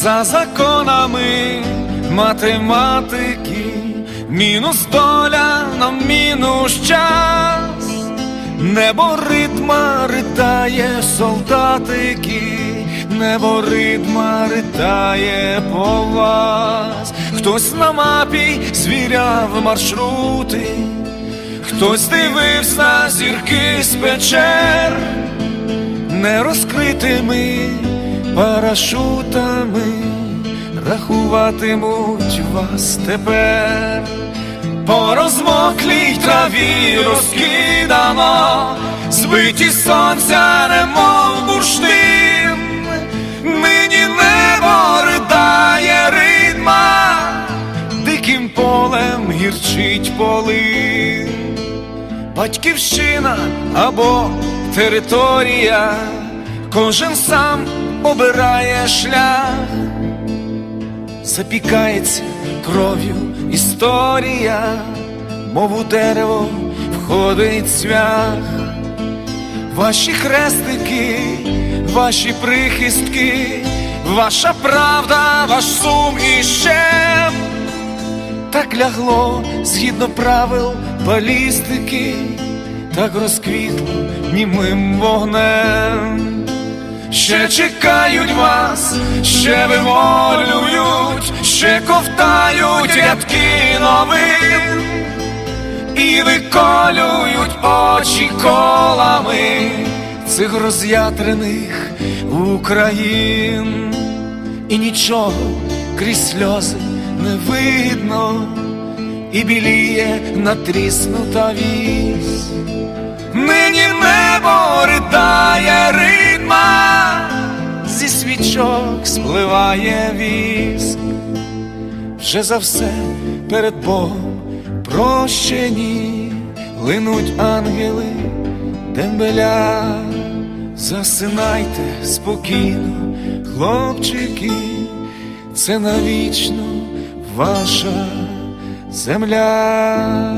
за законами математики, мінус доля на мінус час, небо ритма ритає солдатики, небо ритма ритає по вас, хтось на мапі звіряв маршрути, хтось дивився зірки з печер. Не розкритими парашутами рахуватимуть вас тепер. По розмоклій траві розкидано, збиті сонця, немов бурштин, нині небо ридає ритма, диким полем гірчить полин батьківщина або територія, кожен сам обирає шлях, запікається кров'ю історія, мов у дерево входить цвях, ваші хрестики, ваші прихистки, ваша правда, ваш сум і щем так лягло згідно правил балістики, так розквітло німим вогнем. Ще чекають вас, ще вимолюють, ще ковтають рядки новин і виколюють очі колами цих роз'ятрених Україн, і нічого крізь сльози не видно, і біліє натріснута вісь. Нині небо ридає свічок спливає віск. Вже за все перед Богом прощені линуть ангели дембеля. Засинайте спокійно, хлопчики, це навічно ваша земля.